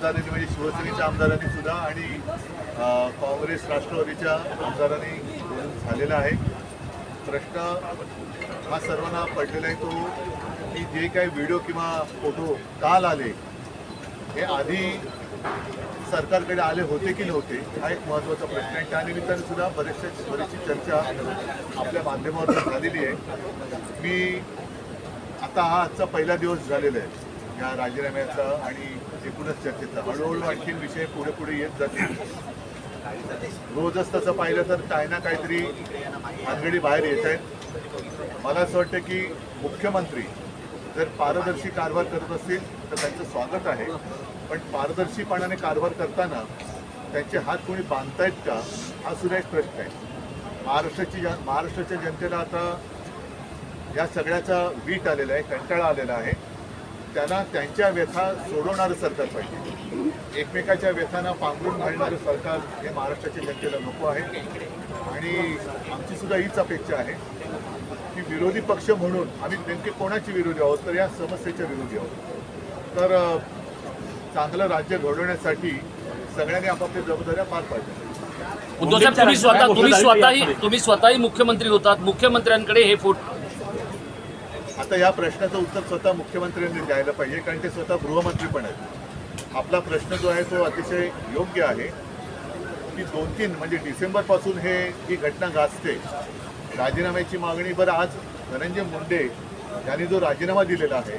आमदारांनी म्हणजे शिवसेनेच्या आमदारांनी सुद्धा आणि काँग्रेस राष्ट्रवादीच्या आमदारांनी झालेला आहे. प्रश्न हा सर्वांना पडलेला आहे तो की जे काही व्हिडिओ किंवा फोटो काल आले हे आधी सरकारकडे आले होते की नव्हते हा एक महत्त्वाचा प्रश्न आहे. त्यानिमित्ताने सुद्धा बरेचशा बरीचशी चर्चा आपल्या माध्यमावर झालेली आहे. मी आता हा आजचा पहिला दिवस झालेला आहे. या राजीनाम्याचा आणि एकूणच चर्चेचा. हळूहळू आणखीन विषय पुढे पुढे येत जातील. रोजच तसं पाहिलं तर काय ना काहीतरी भानगडी बाहेर येत आहेत. मला असं वाटतं की मुख्यमंत्री जर पारदर्शी कारभार करत असतील तर त्यांचं स्वागत आहे. पण पारदर्शीपणाने कारभार करताना त्यांचे हात कोणी बांधतायत का? हा सुद्धा एक प्रश्न आहे. महाराष्ट्राची जन महाराष्ट्राच्या जनतेला आता या सगळ्याचा वीट आलेला आहे कंटाळा आलेला आहे. त्यांना त्यांच्या व्यथा सोडवणारं सरकार पाहिजे. एकमेकाच्या व्यथांना पांघरून घालणारं सरकार हे महाराष्ट्राच्या जनतेला नको आहे. आणि आमची सुद्धा हीच अपेक्षा आहे की विरोधी पक्ष म्हणून आम्ही नेमके कोणाचे विरोधी आहोत तर या समस्येच्या विरोधी आहोत. तर चांगलं राज्य घडवण्यासाठी सगळ्यांनी आपापल्या जबाबदाऱ्या पार पाडल्या. उद्धव साहेब तुम्ही स्वतः तुम्ही स्वतःही तुम्ही स्वतःही मुख्यमंत्री होतात. मुख्यमंत्र्यांकडे हे फोटो आता या प्रश्नाचं उत्तर स्वतः मुख्यमंत्र्यांनी द्यायला पाहिजे कारण ते स्वतः गृहमंत्री पण आहेत. आपला प्रश्न जो आहे तो अतिशय योग्य आहे की दोन तीन म्हणजे डिसेंबरपासून हे ही घटना गाजते. राजीनाम्याची मागणी बरं आज धनंजय मुंडे यांनी जो राजीनामा दिलेला आहे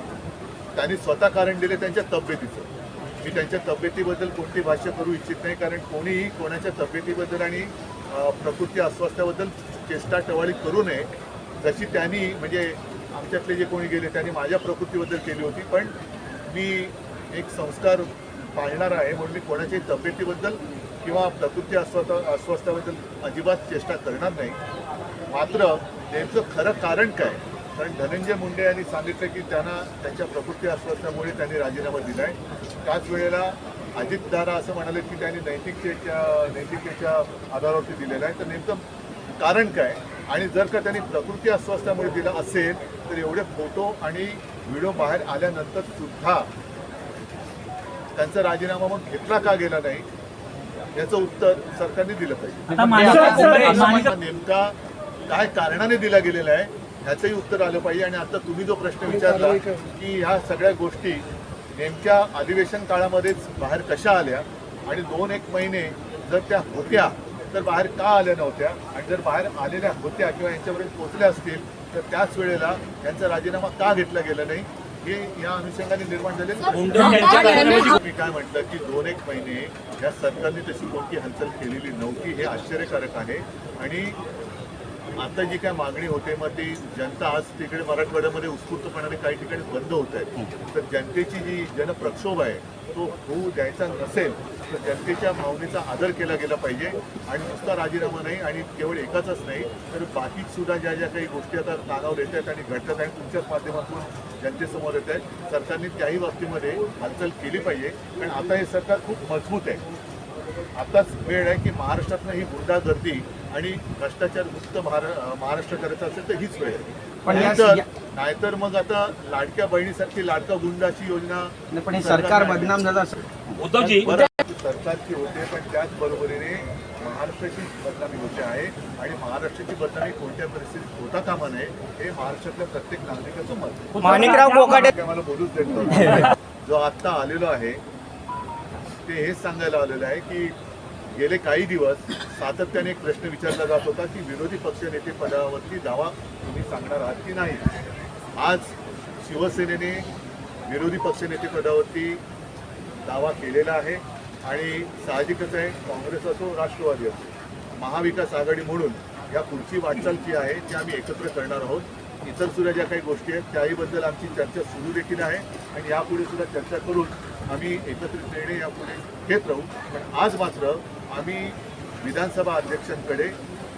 त्यांनी स्वतः कारण दिले त्यांच्या तब्येतीचं. मी त्यांच्या तब्येतीबद्दल कोणती भाष्य करू इच्छित नाही कारण कोणीही कोणाच्या तब्येतीबद्दल आणि प्रकृती अस्वास्थ्याबद्दल चेष्टा टवाळी करू नये जशी त्यांनी म्हणजे आमच्यातले जे कोणी गेले त्यांनी माझ्या प्रकृतीबद्दल केली होती. पण मी एक संस्कार पाळणार आहे म्हणून मी कोणाच्याही तब्येतीबद्दल किंवा प्रकृती अस्वस्थ अस्वस्थाबद्दल अजिबात चेष्टा करणार नाही. मात्र त्यांचं खरं कारण काय? कारण धनंजय मुंडे यांनी सांगितलं की त्यांना त्यांच्या प्रकृती अस्वस्थामुळे त्यांनी राजीनामा दिला आहे त्याच वेळेला अजित दारा असं म्हणाले की त्यांनी नैतिकतेच्या नैतिकतेच्या आधारावरती दिलेलं आहे. तर नेमकं कारण काय? आणि जर का त्यांनी प्रकृती अस्वास्थ्यामुळे दिला असेल तर एवढे फोटो आणि व्हिडिओ बाहेर आल्यानंतर सुद्धा त्यांचा राजीनामा मग घेतला का गेला नाही याचं उत्तर सरकारने दिलं पाहिजे. नेमका काय कारणाने दिला गेलेला आहे ह्याचंही उत्तर आलं पाहिजे. आणि आता तुम्ही जो प्रश्न विचारला की ह्या सगळ्या गोष्टी नेमक्या अधिवेशन काळामध्येच बाहेर कशा आल्या? आणि दोन एक महिने जर त्या होत्या तर बाहेर का आल्या नव्हत्या आणि जर बाहेर आलेल्या होत्या किंवा यांच्यापर्यंत पोहोचल्या असतील तर त्याच वेळेला यांचा राजीनामा का घेतला गेला नाही हे या अनुषंगाने निर्माण झालेलं मी काय म्हटलं की दोन एक महिने या सरकारने तशी कोणती हालचाल केलेली नव्हती हे आश्चर्यकारक आहे. आणि आता जी काय मागणी होते मग ती जनता आज तिकडे मराठवाड्यामध्ये उत्स्फूर्तपणाने काही ठिकाणी बंद होत आहे. तर जनतेची जी जनप्रक्षोभ आहे तो होऊ द्यायचा नसेल तर जनतेच्या भावनेचा आदर केला गेला पाहिजे. आणि नुसता राजीनामा नाही आणि केवळ एकाचाच नाही तर बाकी सुद्धा ज्या ज्या काही गोष्टी आता कानावर येत आहेत आणि घडतात आणि तुमच्याच माध्यमातून जनतेसमोर येत आहेत सरकारने त्याही बाबतीमध्ये हालचाल केली पाहिजे. कारण आता हे सरकार खूप मजबूत आहे. आताच वेळ आहे की महाराष्ट्रातनं ही गुंडागर्दी आणि भ्रष्टाचार मुक्त महारा- महाराष्ट्र करायचा असेल तर हीच वेळ आहे पण नाहीतर नाहीतर मग आता लाडक्या बहिणीसारखी लाडका गुंडाची योजना पण हे सरकार बदनाम झालं उद्धवजी सरकारची होते पण त्याच बरोबरीने महाराष्ट्राची बदनामी होते आहे आणि महाराष्ट्राची बदनामी कोणत्या परिस्थितीत होता कामा नये हे महाराष्ट्रातल्या प्रत्येक नागरिकाचं मत आहे. माणिकराव कोकाटे मला बोलूच देत. जो आत्ता आलेलो आहे ते हेच सांगायला आलेलं आहे की गेले काही दिवस सातत्याने एक प्रश्न विचारला जात होता की विरोधी पक्षनेते पदावरती दावा तुम्ही सांगणार आहात की नाही? आज शिवसेनेने विरोधी पक्षनेते पदावरती दावा केलेला आहे आणि साहजिकच आहे काँग्रेस असो राष्ट्रवादी असो महाविकास आघाडी म्हणून या पुढची वाटचाल जी आहे ती आम्ही एकत्र करणार आहोत. इतर सुद्धा ज्या काही गोष्टी आहेत त्याहीबद्दल आमची चर्चा सुरू देखील आहे आणि यापुढे सुद्धा चर्चा करून आम्ही एकत्रित निर्णय यापुढे घेत राहू. पण आज मात्र आम्ही विधानसभा अध्यक्षांकडे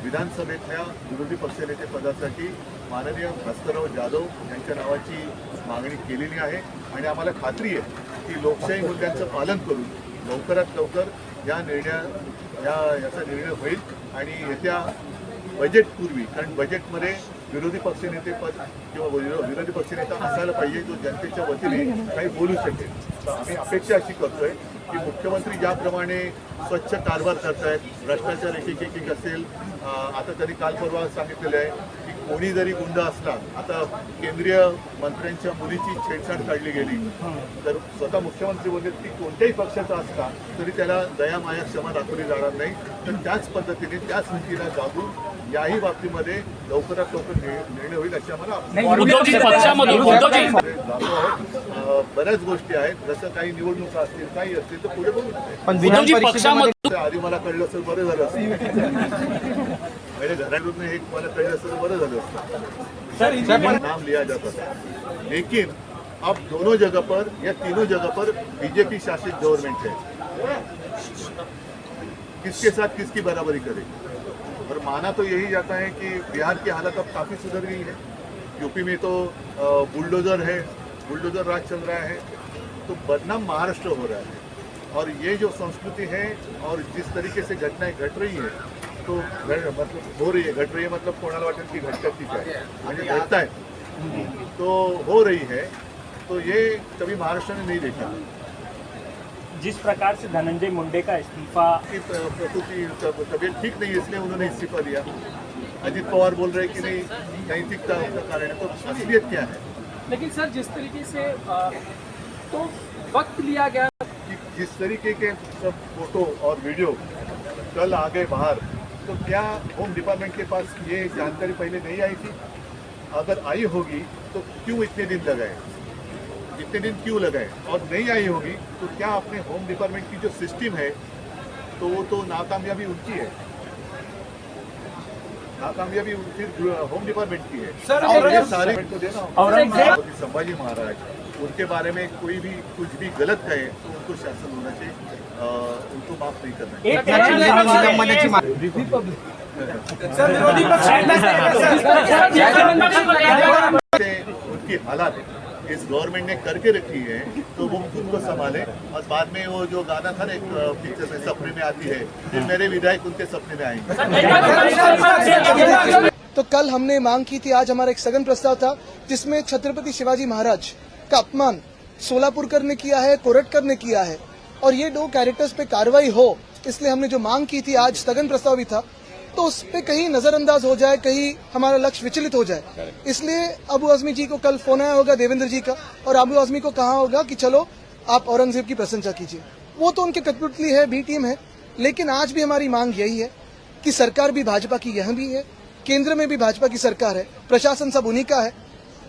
विधानसभेतल्या विरोधी पक्षनेते पदासाठी माननीय भास्करराव जाधव यांच्या नावाची मागणी केलेली आहे. आणि आम्हाला खात्री आहे की लोकशाही मुद्द्यांचं पालन करून लवकरात लवकर या निर्णया या याचा निर्णय होईल. आणि येत्या बजेटपूर्वी कारण बजेटमध्ये विरोधी पक्षनेते पद किंवा विरोधी पक्षनेता असायला पाहिजे जो जनतेच्या वतीने काही बोलू शकेल. तर आम्ही अपेक्षा अशी करतोय की मुख्यमंत्री ज्याप्रमाणे स्वच्छ कारभार करतायत भ्रष्टाचार एक एक असेल आता त्यांनी काल परवा सांगितलेलं आहे की कोणी जरी गुंड असला आता केंद्रीय मंत्र्यांच्या मुलीची छेडछाड काढली गेली. तर स्वतः मुख्यमंत्री बोलले की कोणत्याही पक्षाचा असला तरी त्याला दया माया क्षमा दाखवली जाणार नाही. तर त्याच पद्धतीने त्याच नीतीला जागून याही बाबतीमध्ये लवकरात लवकर निर्णय निर्णय होईल अशी आम्हाला बऱ्याच गोष्टी आहेत. जसं काही निवडणुका असतील काही असतील तर पुढे पक्षामधून आधी मला कळलं असेल बरं झालं असतं. पहिले घरातून हे मला कळलं असेल बरं झालं असतं. नाम लिया जाता. था लेकिन अब दोनों जगह पर या तीनों जगह पर बीजेपी शासित गवर्नमेंट है. किसके साथ किसकी बराबरी करे और माना तो यही जाता है कि बिहार की हालत अब काफ़ी सुधर गई है। यूपी में तो बुलडोजर है, बुलडोजर राज चल रहा है तो बदनाम महाराष्ट्र हो रहा है। और ये जो संस्कृति है और जिस तरीके से घटनाएँ घट रही है तो मतलब हो रही है, घट रही है मतलब कोणाला वाटेल की घटतात की काय म्हणजे घटत आहे तो हो रही है तो ये कभी महाराष्ट्र ने नहीं देखा। जिस प्रकार से धनंजय मुंडे का इस्तीफा की तबीयत ठीक नहीं है इसलिए उन्होंने इस्तीफा दिया। अजित पवार बोल रहे हैं कि नहीं नैतिकता उसका कारण है। तो असलियत क्या है? लेकिन सर जिस तरीके से तो वक्त लिया गया। कि जिस तरीके के सब फ़ोटो और वीडियो कल आ गए बाहर तो क्या होम डिपार्टमेंट के पास ये जानकारी पहले नहीं आई थी? अगर आई होगी तो क्यों इतने दिन लगाए? इतने दिन क्यों लगाए और नहीं आई होगी तो क्या अपने होम डिपार्टमेंट की जो सिस्टम है तो वो तो नाकामयाबी उनकी है नाकामयाबी फिर होम डिपार्टमेंट की है सर, और ये सारे को देना औरंगजेब- संभाजी महाराज उनके बारे में कोई भी कुछ भी गलत कहे तो उनको शासन होना चाहिए उनको माफ़ नहीं करना चाहिए उनकी हालात इस गवर्नमेंट ने करके रखी है तो वो खुद को संभाले। और बाद में वो जो गाना था ना एक पिक्चर में सपने में आती है फिर मेरे विधायक उनके सपने में आएँगे। तो कल हमने मांग की थी आज हमारा एक सघन प्रस्ताव था जिसमें छत्रपति शिवाजी महाराज का अपमान सोलापुरकर ने किया है कोरटकर ने किया है और ये दो कैरेक्टर्स पे कार्रवाई हो इसलिए हमने जो मांग की थी आज स्थगन प्रस्ताव भी था। तो उस पे कहीं नजरअंदाज हो जाए कहीं हमारा लक्ष्य विचलित हो जाए। इसलिए अबू आजमी जी को कल फ़ोन आया होगा देवेंद्र जी का और अबू आजमी को कहा होगा कि चलो आप औरंगज़ेब की प्रशंसा कीजिए। वो तो उनके कठपुतली है बी टीम है लेकिन आज भी हमारी मांग यही है कि सरकार भी भाजपा की यह भी है केंद्र में भी भाजपा की सरकार है प्रशासन सब उन्हीं का है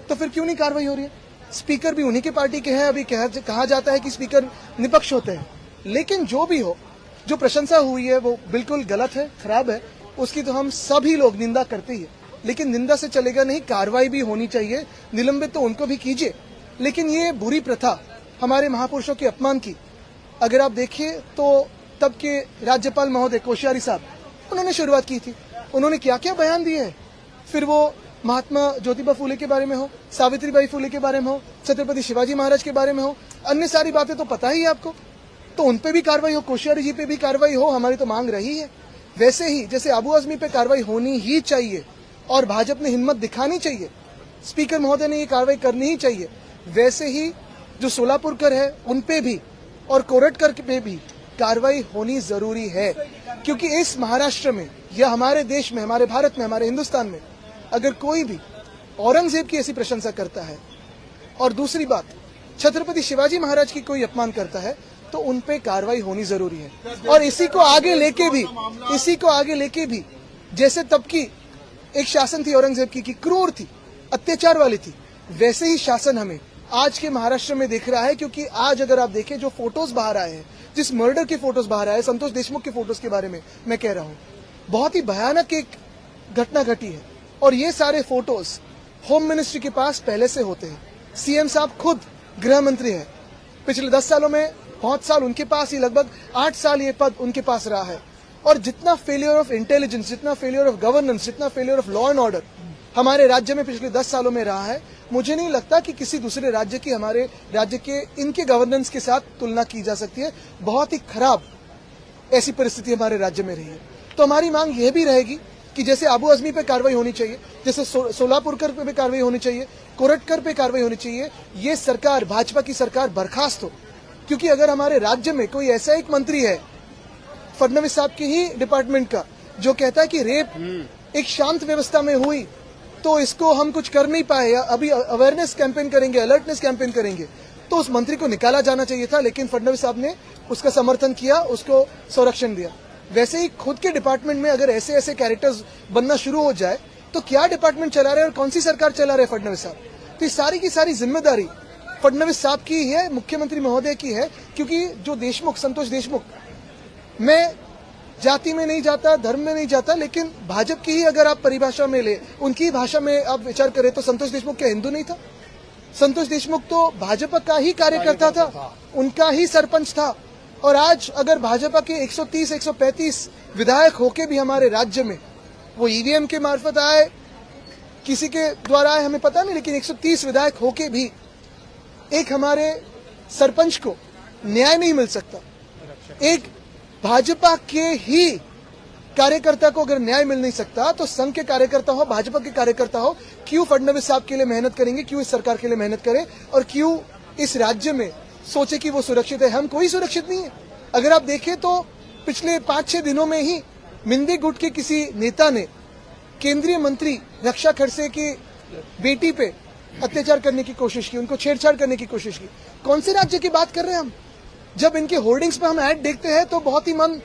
तो फिर क्यों नहीं कार्रवाई हो रही है? स्पीकर भी उन्हीं के पार्टी के हैं अभी कहा, कहा जाता है कि स्पीकर निपक्ष होते हैं। लेकिन जो भी हो जो प्रशंसा हुई है वो बिल्कुल गलत है खराब है उसकी तो हम सभी लोग निंदा करते ही लेकिन निंदा से चलेगा नहीं, कार्रवाई भी होनी चाहिए। निलंबित तो उनको भी कीजिए। लेकिन ये बुरी प्रथा हमारे महापुरुषों के अपमान की। अगर आप देखिए तो तब के राज्यपाल महोदय कोश्यारी साहब, उन्होंने शुरुआत की थी। उन्होंने क्या क्या बयान दिए हैं? फिर वो महात्मा ज्योतिबा फूले के बारे में हो, सावित्रीबाई फूले के बारे में हो, छत्रपति शिवाजी महाराज के बारे में हो, अन्य सारी बातें तो पता ही है आपको। तो उन पे भी कार्रवाई हो, कोश्यारी जी पे भी कार्रवाई हो, हमारी तो मांग रही है। वैसे ही जैसे अबू आजमी पे कार्रवाई होनी ही चाहिए और भाजपा ने हिम्मत दिखानी चाहिए, स्पीकर महोदय ने ये कार्रवाई करनी ही चाहिए, वैसे ही जो सोलापुरकर है, उन पे भी और कोरटकर पे भी कार्रवाई होनी ज़रूरी है। क्योंकि इस महाराष्ट्र में या हमारे देश में, हमारे भारत में, हमारे हिंदुस्तान में अगर कोई भी औरंगज़ेब की ऐसी प्रशंसा करता है और दूसरी बात, छत्रपति शिवाजी महाराज की कोई अपमान करता है तो उन पे कार्रवाई होनी ज़रूरी है। और इसी को आगे लेके भी, इसी को आगे लेके भी, जैसे तब की एक शासन थी औरंगज़ेब की, कि क्रूर थी, अत्याचार वाली थी, वैसे ही शासन हमें आज के महाराष्ट्र में दिख रहा है, क्योंकि आज अगर आप देखें जो फ़ोटोज़ बाहर आए हैं, जिस मर्डर के फ़ोटोज़ बाहर आए संतोष देशमुख के फ़ोटोज़ के बारे में मैं कह रहा हूँ, बहुत ही भयानक एक घटना घटी है। और ये सारे फ़ोटोज़ होम मिनिस्ट्री के पास पहले से होते हैं। सीएम साहब खुद गृह मंत्री है। पिछले दस सालों में बहुत साल उनके पास ही लगभग आठ साल ये पद उनके पास रहा है। और जितना फेलियर ऑफ़ इंटेलिजेंस जितना फेलियर ऑफ़ गवर्नेंस जितना failure of law and order हमारे राज्य में पिछले दस सालों में रहा है मुझे नहीं लगता कि किसी दूसरे राज्य की हमारे राज्य के इनके गवर्नेंस के साथ तुलना की जा सकती है। बहुत ही खराब ऐसी परिस्थिति हमारे राज्य में रही है। तो हमारी मांग यह भी रहेगी कि जैसे आबू अजमी पे कार्रवाई होनी चाहिए जैसे सो, सोलापुरकर पे कार्रवाई होनी चाहिए कोरटकर पे कार्रवाई होनी चाहिए ये सरकार भाजपा की सरकार बर्खास्त हो क्योंकि अगर हमारे राज्य में कोई ऐसा एक मंत्री है फडनवीस साहब की ही डिपार्टमेंट का जो कहता है कि रेप एक शांत व्यवस्था में हुई तो इसको हम कुछ कर नहीं पाए या अभी अवेयरनेस कैंपेन करेंगे अलर्टनेस कैंपेन करेंगे तो उस मंत्री को निकाला जाना चाहिए था लेकिन फडनवीस साहब ने उसका समर्थन किया उसको संरक्षण दिया। वैसे ही खुद के डिपार्टमेंट में अगर ऐसे ऐसे कैरेक्टर्स बनना शुरू हो जाए तो क्या डिपार्टमेंट चला रहे हैं और कौन सी सरकार चला रहे हैं फडणवीस साहब? तो ये सारी की सारी ज़िम्मेदारी फडणवीस साहब की ही है मुख्यमंत्री महोदय की है क्योंकि जो देशमुख संतोष देशमुख मैं जाति में नहीं जाता धर्म में नहीं जाता लेकिन भाजपा की ही अगर आप परिभाषा में ले उनकी भाषा में आप विचार करें तो संतोष देशमुख क्या हिंदू नहीं था संतोष देशमुख तो भाजपा का ही कार्यकर्ता था।, था उनका ही सरपंच था और आज अगर भाजपा के 130 135 विधायक होके भी हमारे राज्य में वो ईवीएम के मार्फत आए किसी के द्वारा आए हमें पता नहीं लेकिन 130 विधायक होके भी एक हमारे सरपंच को न्याय नहीं मिल सकता। एक भाजपा के ही कार्यकर्ता को अगर न्याय मिल नहीं सकता तो संघ के कार्यकर्ता हो, भाजपा के कार्यकर्ता हो, क्यों फडणवीस साहब के लिए मेहनत करेंगे, क्यों इस सरकार के लिए मेहनत करें, और क्यों इस राज्य में सोचे कि वो सुरक्षित है? हम कोई सुरक्षित नहीं है। अगर आप देखें तो पिछले पाँच छह दिनों में ही मिंदी गुट के किसी नेता ने केंद्रीय मंत्री रक्षा खड़से की बेटी पे अत्याचार करने की कोशिश की, उनको छेड़छाड़ करने की कोशिश की। कौन से राज्य की बात कर रहे हैं हम? जब इनके होर्डिंग्स पे हम ऐड देखते हैं तो बहुत ही मन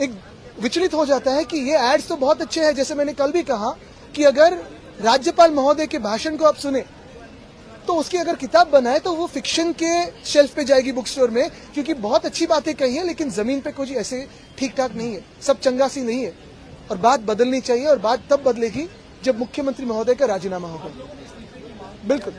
एक विचलित हो जाता है कि ये एड्स तो बहुत अच्छे हैं, जैसे मैंने कल भी कहा कि अगर राज्यपाल महोदय के भाषण को आप सुने तो उसकी अगर किताब बनाए तो वो फिक्शन के शेल्फ पे जाएगी बुक स्टोर में, क्योंकि बहुत अच्छी बातें कही है, लेकिन ज़मीन पे कुछ ऐसे ठीक ठाक नहीं है। सब चंगासी नहीं है। और बात बदलनी चाहिए, और बात तब बदलेगी जब मुख्यमंत्री महोदय का राजीनामा होगा। बिल्कुल।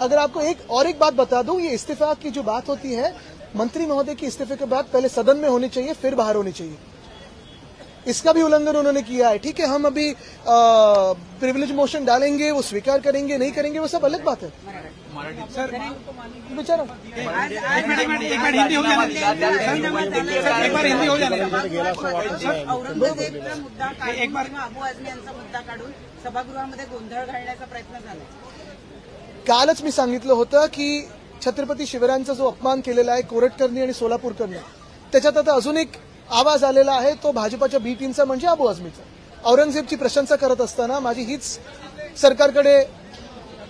अगर आपको एक और एक बात बता दूँ ये इस्तीफा की जो बात होती है मंत्री महोदय की इस्तीफे के बाद पहले सदन में होनी चाहिए फिर बाहर होनी चाहिए। इसका भी उल्लंघन उन्होंने किया है ठीक है? हम अभी प्रिविलेज मोशन डालेंगे वो स्वीकार करेंगे नहीं करेंगे वो सब अलग बात है। बेचारा। एक मिनिट एक मिनिट एक मिनिट हिंदी हो जाने सर एक बार हिंदी हो जाने औरंगजेबचा मुद्दा काढून सभागृहामध्ये गोंधळ घालण्याचा प्रयत्न झाला कालच मी सांगितलं होतं की छत्रपती शिवरायांचा जो अपमान केलेला आहे कोरटकरनी आणि सोलापूरकरणी त्याच्यात आता अजून एक आवाज आलेला आहे तो भाजपाच्या बी टीमचा म्हणजे अबू आझमीचा. औरंगजेबची प्रशंसा करत असताना माझी हीच सरकारकडे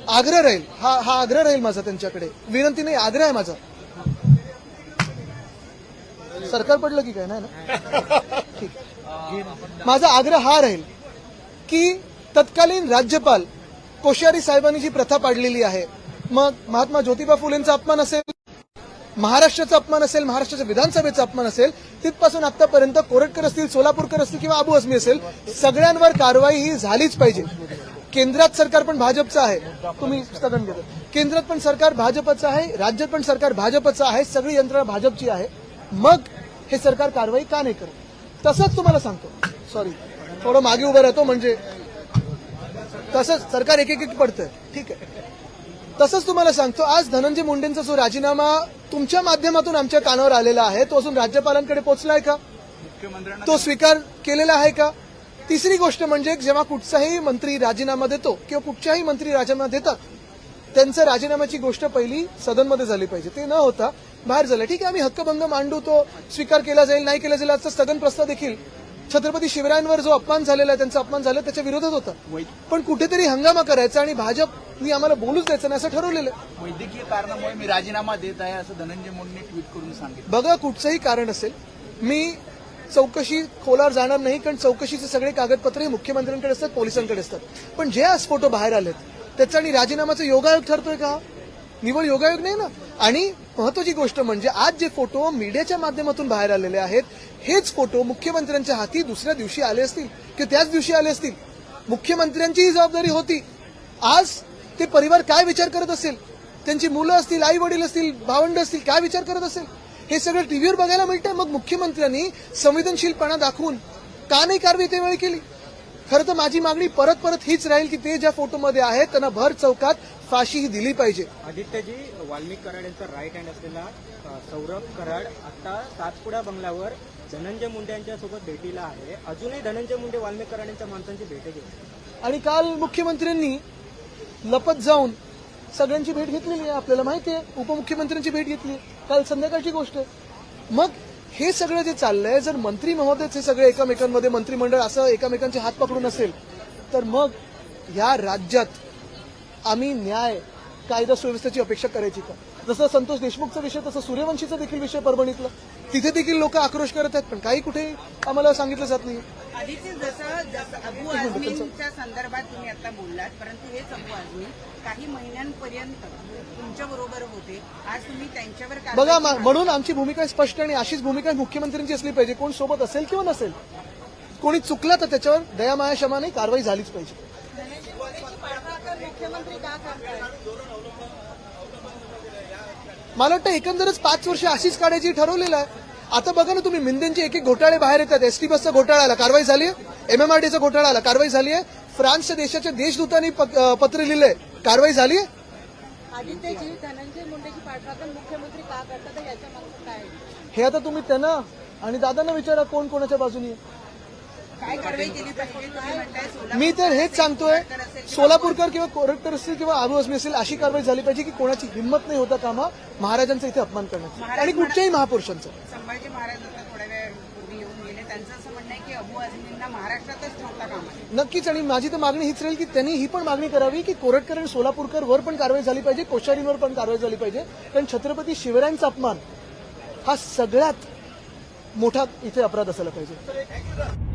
आग्रह राहील हा हा आग्रह राहील माझा त्यांच्याकडे. विनंती नाही आग्रह आहे माझा. सरकार पडलं की काय नाही ना? ठीक. माझा आग्रह हा राहील की तत्कालीन राज्यपाल कोश्यारी साहेबांनी जी प्रथा पाडलेली आहे मग महात्मा ज्योतिबा फुलेंचा अपमान असेल महाराष्ट्राचा अपमान असेल महाराष्ट्राच्या विधानसभेचा अपमान असेल तिथपासून आतापर्यंत कोरटकर असतील सोलापूरकर असतील किंवा अबू आझमी असेल सगळ्यांवर कारवाई ही झालीच पाहिजे. केंद्रात सरकार पण भाजपचं आहे. तुम्ही स्थगन घेतो केंद्रात पण सरकार भाजपचं आहे राज्यात पण सरकार भाजपचं आहे सगळी यंत्रणा भाजपची आहे. मग हे सरकार कारवाई का नाही करत? तसंच तुम्हाला सांगतो. सॉरी थोडं मागे उभं राहतो म्हणजे तसंच सरकार एक एक पडतंय. ठीक आहे. तसंच तुम्हाला सांगतो आज धनंजय मुंडेंचा जो राजीनामा तुमच्या माध्यमातून आमच्या कानावर आलेला आहे तो अजून राज्यपालांकडे पोहोचलाय का? तो स्वीकार केलेला आहे का? तिसरी गोष्ट म्हणजे जेव्हा कुठचाही मंत्री राजीनामा देतो किंवा कुठच्याही मंत्री राजीनामा देतात त्यांचं राजीनाम्याची गोष्ट पहिली सदनमध्ये झाली पाहिजे. ते न होता बाहेर झालं. ठीक आहे आम्ही हक्कभंग मांडू तो स्वीकार केला जाईल नाही केला जाईल आजचा स्थगन प्रस्ताव देखील छत्रपती शिवरायांवर जो अपमान झालेला आहे त्यांचा अपमान झाला त्याच्या विरोधात होता. पण कुठेतरी हंगामा करायचा आणि भाजपनी आम्हाला बोलूच द्यायचं नाही असं ठरवलेलं. वैद्यकीय कारणामुळे मी राजीनामा देत आहे असं धनंजय मुंडेंनी ट्विट करून सांगितलं. बघा कुठचंही कारण असेल मी चौकशी खोलावर जाणार नाही कारण चौकशीचे सगळे कागदपत्र मुख्यमंत्र्यांकडे असतात पोलिसांकडे असतात. पण जे आज फोटो बाहेर आलेत त्याचा आणि राजीनामाचा योगायोग ठरतोय का? निवड योगायोग नाही ना? आणि महत्वाची गोष्ट म्हणजे आज जे फोटो मीडियाच्या माध्यमातून बाहेर आलेले आहेत हेच फोटो मुख्यमंत्र्यांच्या हाती दुसऱ्या दिवशी आले असतील किंवा त्याच दिवशी आले असतील? मुख्यमंत्र्यांची ही जबाबदारी होती. आज ते परिवार काय विचार करत असेल? त्यांची मुलं असतील आई वडील असतील भावंड असतील काय विचार करत असेल? हे सगळं टीव्हीवर बघायला मिळतं. मग मुख्यमंत्र्यांनी संवेदनशीलपणा दाखवून का नाही कारवाई त्यावेळी केली? खरं तर माझी मागणी परत परत हीच राहील की ते ज्या फोटोमध्ये आहेत त्यांना भर चौकात फाशी ही दिली पाहिजे. आदित्यजी वाल्मिक कराड यांचा राईट हँड असलेला सौरभ कराड आता सातपुडा बंगल्यावर धनंजय मुंडे यांच्यासोबत भेटीला आहे. अजूनही धनंजय मुंडे वाल्मिकर यांच्या माणसांची भेट घेऊ आणि काल मुख्यमंत्र्यांनी लपत जाऊन सगळ्यांची भेट घेतलेली आहे आपल्याला माहिती आहे. उपमुख्यमंत्र्यांची भेट घेतली काल संध्याकाळची गोष्ट आहे. मग हे सगळं जे चाललंय जर मंत्री महोदयच हे सगळे एकमेकांमध्ये मंत्रिमंडळ असं एकमेकांचे हात पकडून असेल तर मग या राज्यात आम्ही न्याय कायदा सुव्यवस्थेची अपेक्षा करायची का? जसं संतोष देशमुखचा विषय तसं सूर्यवंशीचा देखील विषय परभणीतला. तिथे देखील लोक आक्रोश करत आहेत पण काही कुठे आम्हाला सांगितलं जात नाही. संदर्भात तुम्ही आता बोललात परंतु हेच अबू आझमी काही महिन्यांपर्यंत तुमच्या बरोबर होते. आज तुम्ही त्यांच्यावर बघा. म्हणून आमची भूमिका स्पष्ट आणि अशीच भूमिका मुख्यमंत्र्यांची असली पाहिजे. कोण सोबत असेल किंवा नसेल कोणी चुकला तर त्याच्यावर दयामाया क्षमाने कारवाई झालीच पाहिजे. मला वाटतं एकंदरच पाच वर्ष अशीच काढायची ठरवलेलं आहे. आता बघा ना तुम्ही मिंदेंचे एक एक घोटाळे बाहेर येतात. एसटी बसचा घोटाळा आला कारवाई झाली आहे. एमएमआरडीचा घोटाळा आला कारवाई झाली आहे. फ्रान्सच्या देशाच्या देशदूतांनी पत्र लिहिलंय कारवाई झाली आहे. आदित्यजी धनंजय मुंडेची पाठराखण मुख्यमंत्री का करतात? याच्या मागचं काय आहे? हे आता तुम्ही त्यांना आणि दादांना विचारा कोण कोणाच्या बाजूनी मी तर हेच सांगतोय सोलापूरकर किंवा कोरटकर असतील किंवा आझमी असेल अशी कारवाई झाली पाहिजे की कोणाची हिंमत नाही होता कामा महाराजांचा इथे अपमान करण्याची. आणि कुठच्याही महापुरुषांचा. संभाजी महाराज आता थोड्या वेळापूर्वी येऊन गेले. त्यांचं असं म्हणणं आहे की अबू आझमींना महाराष्ट्रातच ठेवता कामा. नक्कीच आणि माझी तर मागणी हीच राहील की त्यांनी ही पण मागणी करावी की कोरटकर आणि सोलापूरकर वर पण कारवाई झाली पाहिजे कोश्यारींवर पण कारवाई झाली पाहिजे. कारण छत्रपती शिवरायांचा अपमान हा सगळ्यात मोठा इथे अपराध असायला पाहिजे.